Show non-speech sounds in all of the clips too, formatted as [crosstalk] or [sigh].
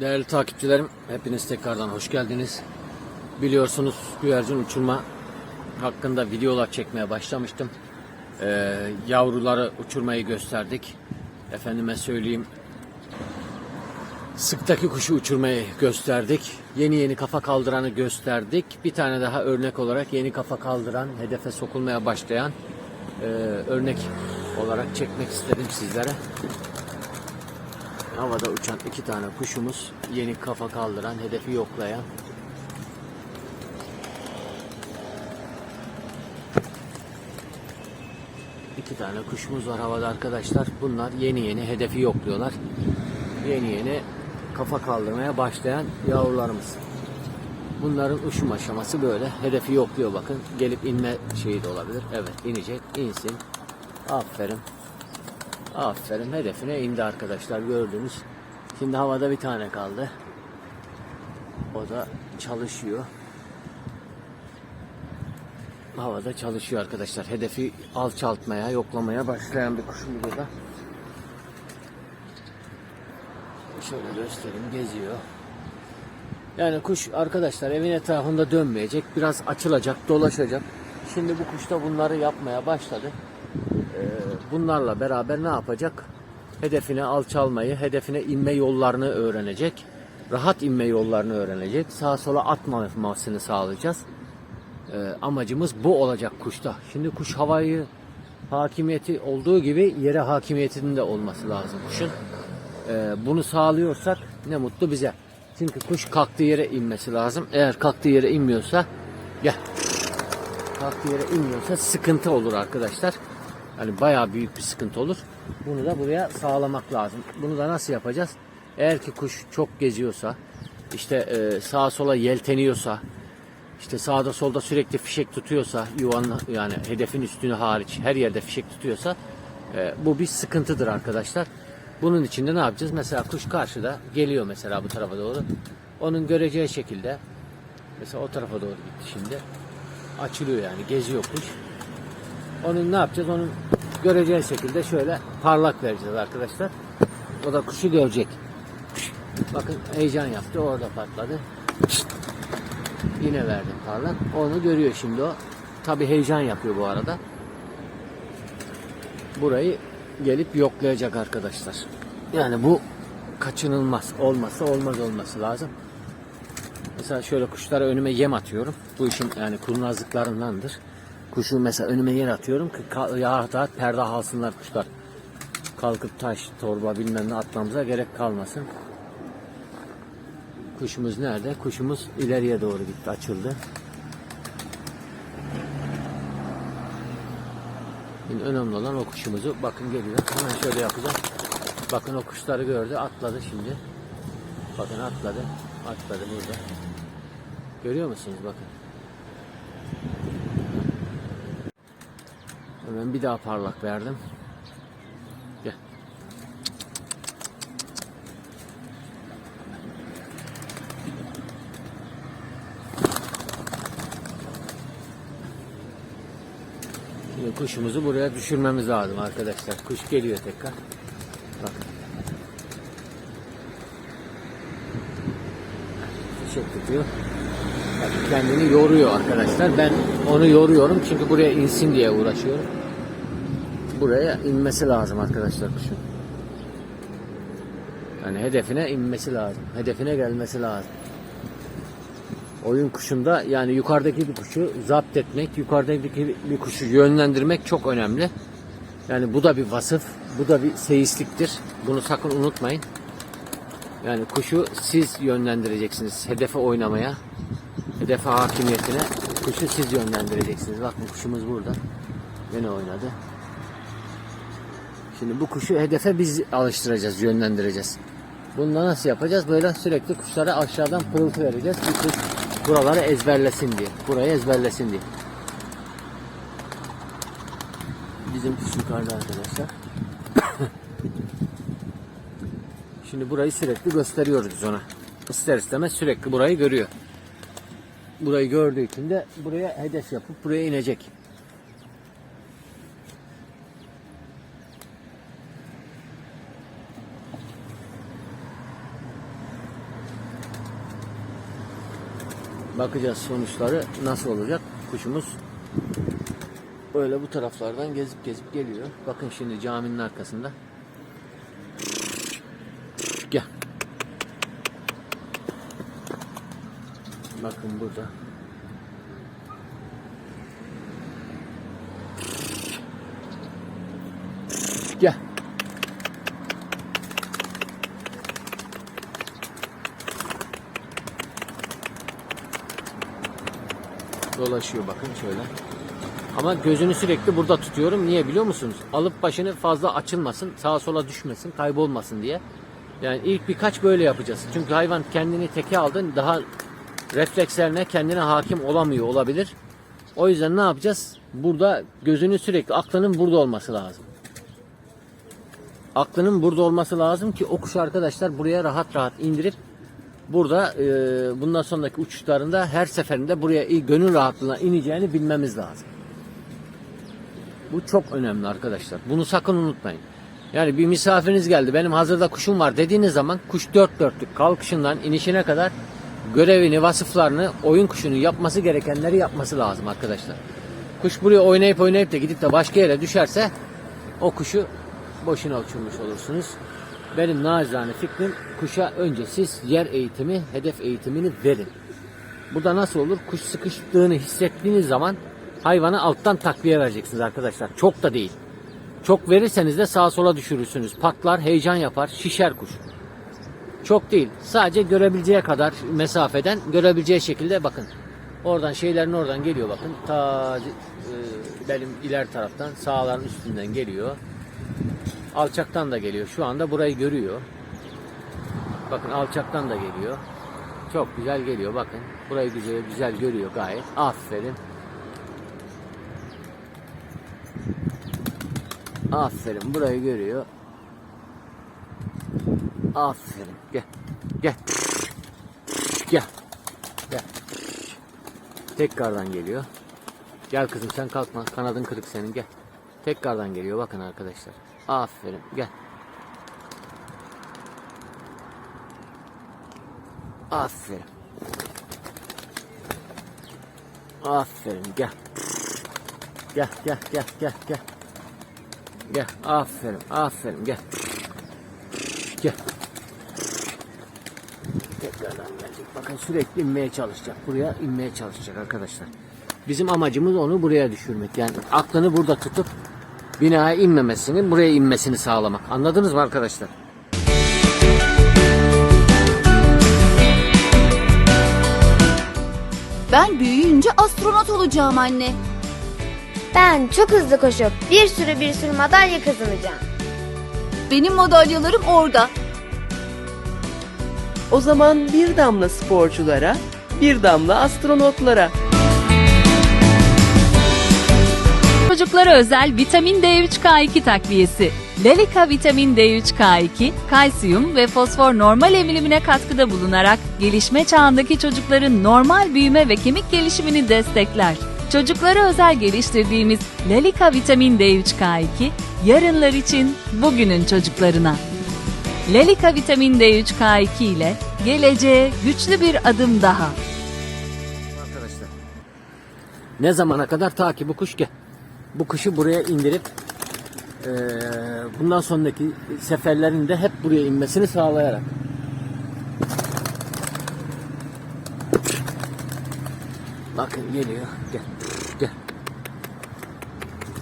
Değerli takipçilerim, hepiniz tekrardan hoş geldiniz. Biliyorsunuz güvercin uçurma hakkında videolar çekmeye başlamıştım. Ee, yavruları uçurmayı gösterdik. Efendime söyleyeyim, sıktaki kuşu uçurmayı gösterdik. Yeni yeni kafa kaldıranı gösterdik. Bir tane daha örnek olarak yeni kafa kaldıran, hedefe sokulmaya başlayan e, örnek olarak çekmek istedim sizlere. Havada uçan iki tane kuşumuz yeni kafa kaldıran, hedefi yoklayan. İki tane kuşumuz var havada arkadaşlar. Bunlar yeni yeni hedefi yokluyorlar. Yeni yeni kafa kaldırmaya başlayan yavrularımız. Bunların uçum aşaması böyle. Hedefi yokluyor bakın. Gelip inme şeyi de olabilir. Evet inecek. insin. Aferin. Aferin hedefine indi arkadaşlar gördünüz. Şimdi havada bir tane kaldı. O da çalışıyor. Havada çalışıyor arkadaşlar. Hedefi alçaltmaya, yoklamaya başlayan bir kuşumuz o da. Şöyle göstereyim geziyor. Yani kuş arkadaşlar evin etrafında dönmeyecek. Biraz açılacak, dolaşacak. Şimdi bu kuş da bunları yapmaya başladı. Bunlarla beraber ne yapacak? Hedefine alçalmayı, hedefine inme yollarını öğrenecek. Rahat inme yollarını öğrenecek. Sağa sola atmamasını sağlayacağız. Ee, amacımız bu olacak kuşta. Şimdi kuş havayı hakimiyeti olduğu gibi yere hakimiyetinin de olması lazım kuşun. Ee, bunu sağlıyorsak ne mutlu bize. Çünkü kuş kalktığı yere inmesi lazım. Eğer kalktığı yere inmiyorsa gel. Kalktığı yere inmiyorsa sıkıntı olur arkadaşlar. Yani bayağı büyük bir sıkıntı olur. Bunu da buraya sağlamak lazım. Bunu da nasıl yapacağız? Eğer ki kuş çok geziyorsa, işte e, sağa sola yelteniyorsa, işte sağda solda sürekli fişek tutuyorsa, yuvanın yani hedefin üstünü hariç her yerde fişek tutuyorsa e, bu bir sıkıntıdır arkadaşlar. Bunun için de ne yapacağız? Mesela kuş karşıda geliyor mesela bu tarafa doğru. Onun göreceği şekilde mesela o tarafa doğru gitti şimdi. Açılıyor yani geziyor kuş. Onun ne yapacağız? Onun göreceği şekilde şöyle parlak vereceğiz arkadaşlar. O da kuşu görecek. Bakın heyecan yaptı. Orada patladı. Yine verdim parlak. Onu görüyor şimdi o. Tabi heyecan yapıyor bu arada. Burayı gelip yoklayacak arkadaşlar. Yani bu kaçınılmaz. Olmazsa olmaz olması lazım. Mesela şöyle kuşlara önüme yem atıyorum. Bu işin yani kurnazlıklarındandır. Kuşu mesela önüme yer atıyorum ki ka- ya da perde alsınlar kuşlar. Kalkıp taş, torba bilmem ne atmamıza gerek kalmasın. Kuşumuz nerede? Kuşumuz ileriye doğru gitti, açıldı. Şimdi önemli olan o kuşumuzu bakın geliyor. Hemen şöyle yapacağım. Bakın o kuşları gördü, atladı şimdi. Bakın atladı, atladı burada. Görüyor musunuz bakın. Hemen bir daha parlak verdim. Gel. Şimdi kuşumuzu buraya düşürmemiz lazım arkadaşlar. Kuş geliyor tekrar. Bakın. Fişek tutuyor. Bak kendini yoruyor arkadaşlar. Ben onu yoruyorum çünkü buraya insin diye uğraşıyorum. Buraya inmesi lazım arkadaşlar kuşun. Yani hedefine inmesi lazım. Hedefine gelmesi lazım. Oyun kuşunda yani yukarıdaki bir kuşu zapt etmek, yukarıdaki bir kuşu yönlendirmek çok önemli. Yani bu da bir vasıf, bu da bir seyisliktir. Bunu sakın unutmayın. Yani kuşu siz yönlendireceksiniz hedefe oynamaya, hedefe hakimiyetine kuşu siz yönlendireceksiniz. Bakın kuşumuz burada. Yine oynadı. Şimdi bu kuşu hedefe biz alıştıracağız, yönlendireceğiz. Bunu da nasıl yapacağız? Böyle sürekli kuşlara aşağıdan pırıltı vereceğiz. Bir kuş buraları ezberlesin diye. Burayı ezberlesin diye. Bizim kuş yukarıda arkadaşlar. [coughs] Şimdi burayı sürekli gösteriyoruz biz ona. İster istemez sürekli burayı görüyor. Burayı gördüğü için de buraya hedef yapıp buraya inecek. Bakacağız sonuçları nasıl olacak. Kuşumuz böyle bu taraflardan gezip gezip geliyor. Bakın şimdi caminin arkasında. Gel. Bakın burada. Gel. Dolaşıyor bakın şöyle. Ama gözünü sürekli burada tutuyorum. Niye biliyor musunuz? Alıp başını fazla açılmasın, sağa sola düşmesin, kaybolmasın diye. Yani ilk birkaç böyle yapacağız. Çünkü hayvan kendini teke aldı. Daha reflekslerine kendine hakim olamıyor olabilir. O yüzden ne yapacağız? Burada gözünü sürekli aklının burada olması lazım. Aklının burada olması lazım ki o kuş arkadaşlar buraya rahat rahat indirip burada e, bundan sonraki uçuşlarında her seferinde buraya iyi gönül rahatlığına ineceğini bilmemiz lazım. Bu çok önemli arkadaşlar. Bunu sakın unutmayın. Yani bir misafiriniz geldi. Benim hazırda kuşum var dediğiniz zaman kuş dört dörtlük kalkışından inişine kadar görevini, vasıflarını, oyun kuşunun yapması gerekenleri yapması lazım arkadaşlar. Kuş buraya oynayıp oynayıp da gidip de başka yere düşerse o kuşu boşuna uçurmuş olursunuz. Benim nacizane fikrim kuşa önce siz yer eğitimi, hedef eğitimini verin. Bu da nasıl olur? Kuş sıkıştığını hissettiğiniz zaman hayvana alttan takviye vereceksiniz arkadaşlar. Çok da değil. Çok verirseniz de sağa sola düşürürsünüz. Patlar, heyecan yapar, şişer kuş. Çok değil. Sadece görebileceği kadar mesafeden görebileceği şekilde bakın. Oradan şeylerin oradan geliyor bakın. Ta e, benim iler taraftan sağların üstünden geliyor. Alçaktan da geliyor. Şu anda burayı görüyor. Bakın alçaktan da geliyor. Çok güzel geliyor bakın. Burayı güzel güzel görüyor gayet. Aferin. Aferin burayı görüyor. Aferin. Gel. Gel. Gel. Gel. Tekrardan geliyor. Gel kızım sen kalkma. Kanadın kırık senin gel. Tekrardan geliyor bakın arkadaşlar. Aferin gel. Aferin. Aferin gel. Gel gel gel gel gel. Gel aferin aferin gel. Gel. Tekrardan geldik. Bakın sürekli inmeye çalışacak. Buraya inmeye çalışacak arkadaşlar. Bizim amacımız onu buraya düşürmek. Yani aklını burada tutup binaya inmemesini, buraya inmesini sağlamak. Anladınız mı arkadaşlar? Ben büyüyünce astronot olacağım anne. Ben çok hızlı koşup bir sürü bir sürü madalya kazanacağım. Benim madalyalarım orada. O zaman bir damla sporculara, bir damla astronotlara. Çocuklara özel vitamin D3K2 takviyesi. Lelica vitamin D3K2, kalsiyum ve fosfor normal emilimine katkıda bulunarak gelişme çağındaki çocukların normal büyüme ve kemik gelişimini destekler. Çocuklara özel geliştirdiğimiz Lelica vitamin D3K2, yarınlar için bugünün çocuklarına. Lelica vitamin D3K2 ile geleceğe güçlü bir adım daha. Arkadaşlar. Ne zamana kadar ta bu kuş gel. Bu kuşu buraya indirip eee, bundan sonraki seferlerinde hep buraya inmesini sağlayarak. Bakın geliyor. Gel. Gel.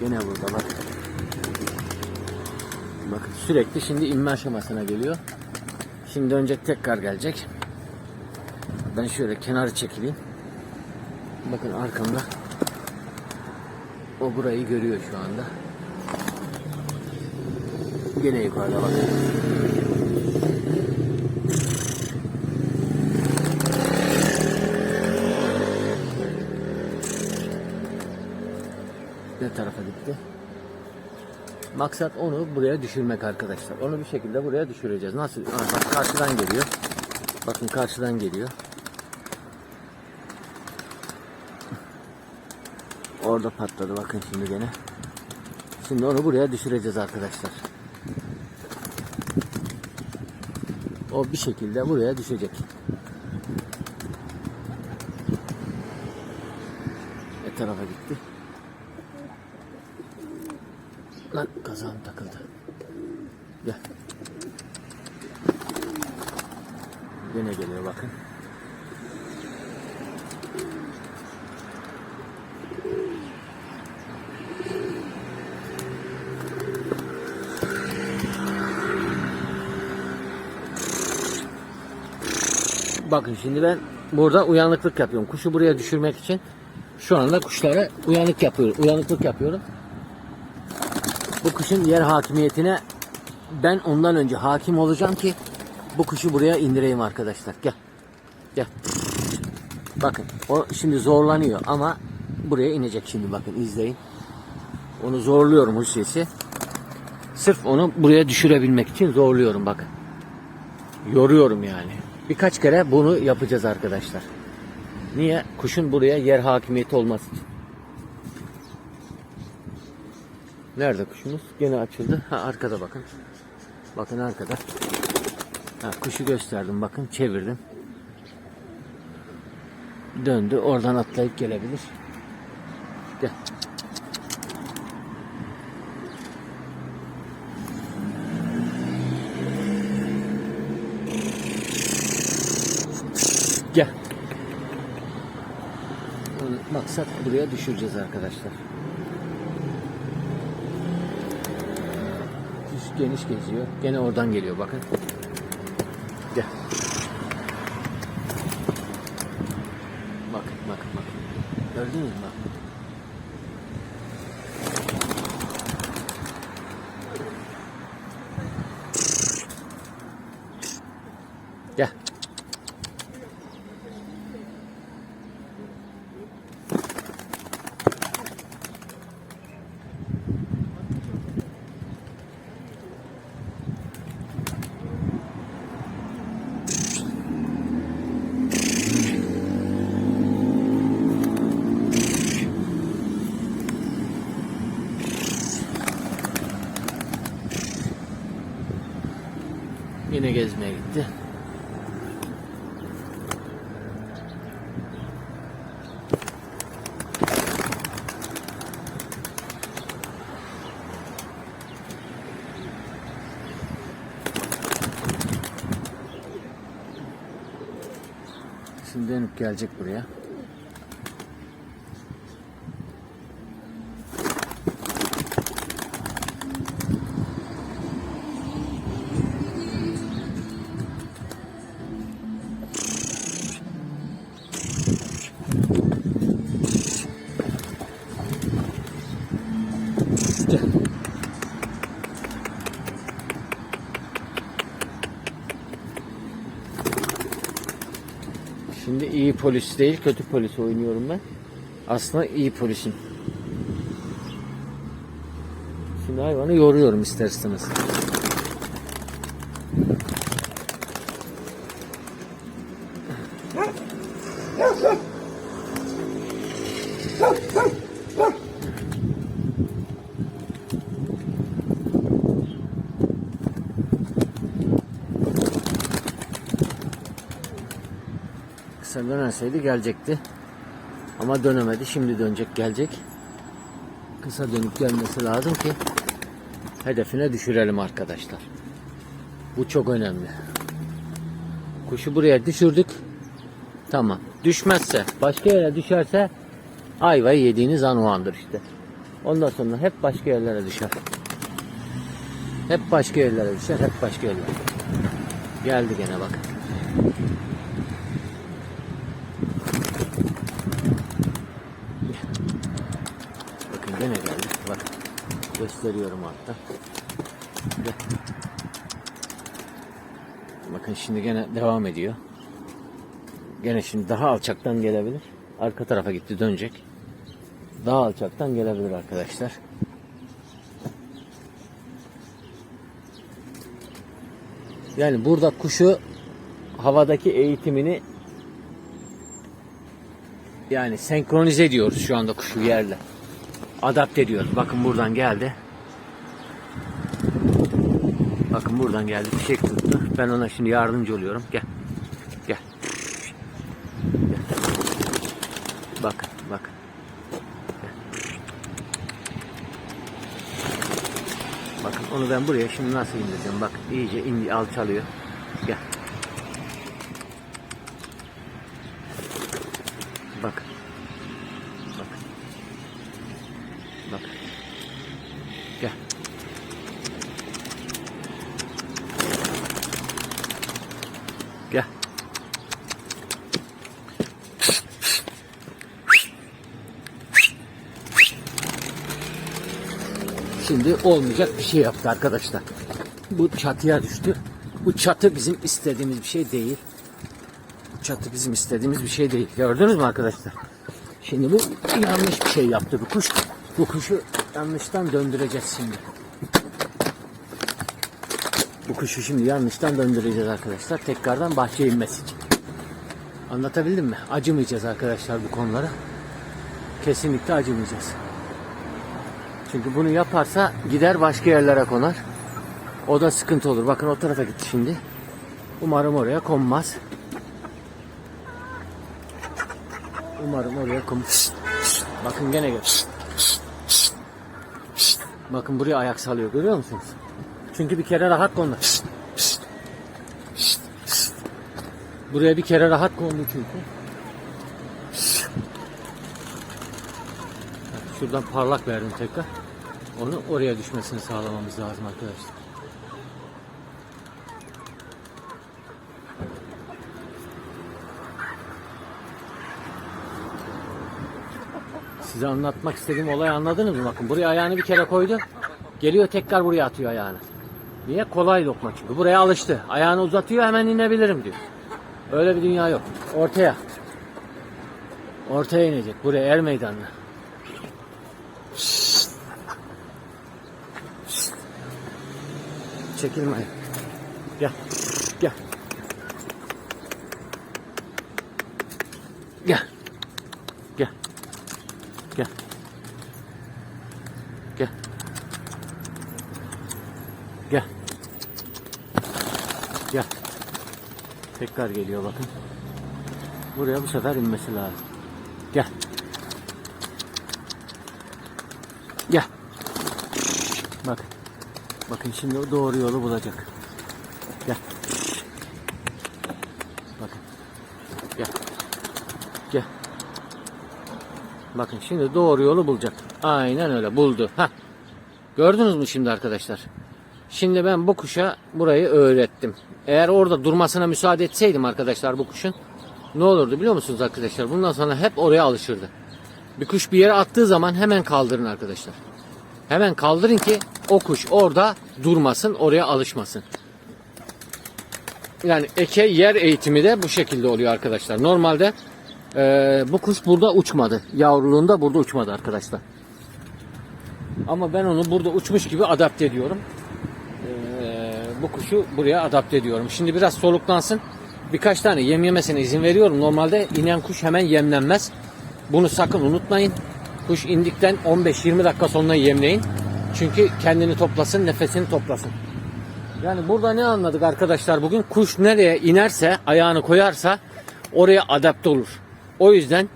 Gene burada bak. Bakın sürekli şimdi inme aşamasına geliyor. Şimdi önce tekrar gelecek. Ben şöyle kenarı çekileyim. Bakın arkamda. O burayı görüyor şu anda. Gene yukarıda bakın. Ne tarafa gitti? Maksat onu buraya düşürmek arkadaşlar. Onu bir şekilde buraya düşüreceğiz. Nasıl? Bak karşıdan geliyor. Bakın karşıdan geliyor. Orada patladı bakın şimdi gene. Şimdi onu buraya düşüreceğiz arkadaşlar. O bir şekilde buraya düşecek. tarafa gitti. Lan kazağım takıldı. Gel. Yine geliyor bakın. Bakın şimdi ben burada uyanıklık yapıyorum. Kuşu buraya düşürmek için şu anda kuşlara uyanık yapıyorum. Uyanıklık yapıyorum. Bu kuşun yer hakimiyetine ben ondan önce hakim olacağım ki bu kuşu buraya indireyim arkadaşlar. Gel. Gel. Bakın o şimdi zorlanıyor ama buraya inecek şimdi bakın izleyin. Onu zorluyorum hususiyeti. Sırf onu buraya düşürebilmek için zorluyorum bakın. Yoruyorum yani. Birkaç kere bunu yapacağız arkadaşlar. Niye? Kuşun buraya yer hakimiyeti için. Nerede kuşumuz? Gene açıldı. Ha arkada bakın. Bakın arkada. Ha, kuşu gösterdim bakın çevirdim. Döndü. Oradan atlayıp gelebilir. Gel. Gel. Maksat buraya düşüreceğiz arkadaşlar. Kuş geniş geziyor. Gene oradan geliyor bakın. Gel. Bakın bakın bakın. Gördünüz mü? Bak. Gel. Yine gezmeye gitti. Şimdi dönüp gelecek buraya. Şimdi iyi polis değil kötü polis oynuyorum ben. Aslında iyi polisim. Şimdi hayvanı yoruyorum isterseniz. Kısa dönerseydi gelecekti. Ama dönemedi. Şimdi dönecek gelecek. Kısa dönüp gelmesi lazım ki hedefine düşürelim arkadaşlar. Bu çok önemli. Kuşu buraya düşürdük. Tamam. Düşmezse, başka yere düşerse ayvayı yediğiniz an o andır işte. Ondan sonra hep başka yerlere düşer. Hep başka yerlere düşer, hep başka yerlere. Geldi gene bakın. Bakın gene geldi. Bak gösteriyorum hatta. Bakın şimdi gene devam ediyor. Gene şimdi daha alçaktan gelebilir. Arka tarafa gitti dönecek. Daha alçaktan gelebilir arkadaşlar. Yani burada kuşu havadaki eğitimini yani senkronize ediyoruz şu anda kuşu yerle adapte ediyoruz. Bakın buradan geldi. Bakın buradan geldi. Fişek tuttu. Ben ona şimdi yardımcı oluyorum. Gel. Gel. Gel. Bakın. Bakın. Bakın onu ben buraya şimdi nasıl indireceğim. Bak iyice indi alçalıyor. Gel. Olmayacak bir şey yaptı arkadaşlar. Bu çatıya düştü. Bu çatı bizim istediğimiz bir şey değil. Bu çatı bizim istediğimiz bir şey değil. Gördünüz mü arkadaşlar? Şimdi bu yanlış bir şey yaptı bu kuş. Bu kuşu yanlıştan döndüreceğiz şimdi. Bu kuşu şimdi yanlıştan döndüreceğiz arkadaşlar. Tekrardan bahçeye inmesi için. Anlatabildim mi? Acımayacağız arkadaşlar bu konulara. Kesinlikle acımayacağız. Çünkü bunu yaparsa gider başka yerlere konar. O da sıkıntı olur. Bakın o tarafa gitti şimdi. Umarım oraya konmaz. Umarım oraya konmaz. Bakın gene gel. Bakın buraya ayak salıyor görüyor musunuz? Çünkü bir kere rahat kondu. Buraya bir kere rahat kondu çünkü. Şuradan parlak verdim tekrar. Onu oraya düşmesini sağlamamız lazım arkadaşlar. Size anlatmak istediğim olayı anladınız mı? Bakın buraya ayağını bir kere koydu. Geliyor tekrar buraya atıyor ayağını. Niye? Kolay lokma çünkü. Buraya alıştı. Ayağını uzatıyor hemen inebilirim diyor. Öyle bir dünya yok. Ortaya. Ortaya inecek. Buraya er meydanına. Çekilme. Gel. Gel. Gel. Gel. Gel. Gel. Gel. Gel. Tekrar geliyor bakın. Buraya bu sefer inmesi lazım. Gel. Gel. Bak. Bakın şimdi doğru yolu bulacak. Gel. Bakın. Gel. Gel. Bakın şimdi doğru yolu bulacak. Aynen öyle buldu. Ha. Gördünüz mü şimdi arkadaşlar? Şimdi ben bu kuşa burayı öğrettim. Eğer orada durmasına müsaade etseydim arkadaşlar bu kuşun ne olurdu biliyor musunuz arkadaşlar? Bundan sonra hep oraya alışırdı. Bir kuş bir yere attığı zaman hemen kaldırın arkadaşlar. Hemen kaldırın ki o kuş orada durmasın, oraya alışmasın. Yani eke yer eğitimi de bu şekilde oluyor arkadaşlar. Normalde eee, bu kuş burada uçmadı. Yavruluğunda burada uçmadı arkadaşlar. Ama ben onu burada uçmuş gibi adapte ediyorum. Eee, bu kuşu buraya adapte ediyorum. Şimdi biraz soluklansın. Birkaç tane yem yemesine izin veriyorum. Normalde inen kuş hemen yemlenmez. Bunu sakın unutmayın. Kuş indikten 15-20 dakika sonra yemleyin. Çünkü kendini toplasın, nefesini toplasın. Yani burada ne anladık arkadaşlar bugün? Kuş nereye inerse, ayağını koyarsa oraya adapte olur. O yüzden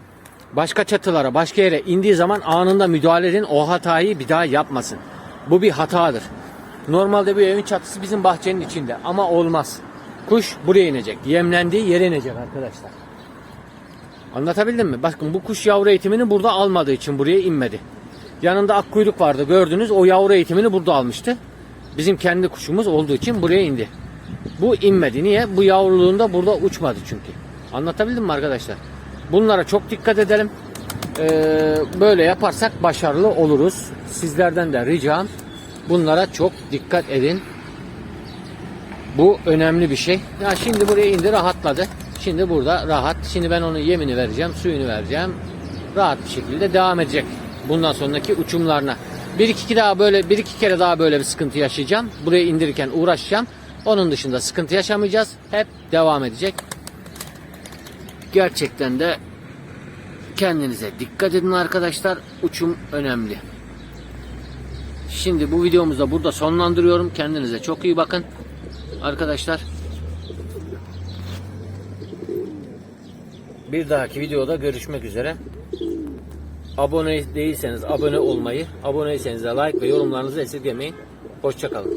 başka çatılara, başka yere indiği zaman anında müdahale edin. O hatayı bir daha yapmasın. Bu bir hatadır. Normalde bir evin çatısı bizim bahçenin içinde ama olmaz. Kuş buraya inecek. Yemlendiği yere inecek arkadaşlar. Anlatabildim mi? Bakın bu kuş yavru eğitimini burada almadığı için buraya inmedi. Yanında ak vardı gördünüz. O yavru eğitimini burada almıştı. Bizim kendi kuşumuz olduğu için buraya indi. Bu inmedi. Niye? Bu yavruluğunda burada uçmadı çünkü. Anlatabildim mi arkadaşlar? Bunlara çok dikkat edelim. Ee, böyle yaparsak başarılı oluruz. Sizlerden de ricam bunlara çok dikkat edin. Bu önemli bir şey. Ya şimdi buraya indi rahatladı. Şimdi burada rahat. Şimdi ben onun yemini vereceğim, suyunu vereceğim. Rahat bir şekilde devam edecek. Bundan sonraki uçumlarına. Bir iki daha böyle bir iki kere daha böyle bir sıkıntı yaşayacağım. Buraya indirirken uğraşacağım. Onun dışında sıkıntı yaşamayacağız. Hep devam edecek. Gerçekten de kendinize dikkat edin arkadaşlar. Uçum önemli. Şimdi bu videomuzu da burada sonlandırıyorum. Kendinize çok iyi bakın. Arkadaşlar Bir dahaki videoda görüşmek üzere. Abone değilseniz abone olmayı, aboneyseniz de like ve yorumlarınızı esirgemeyin. Hoşçakalın.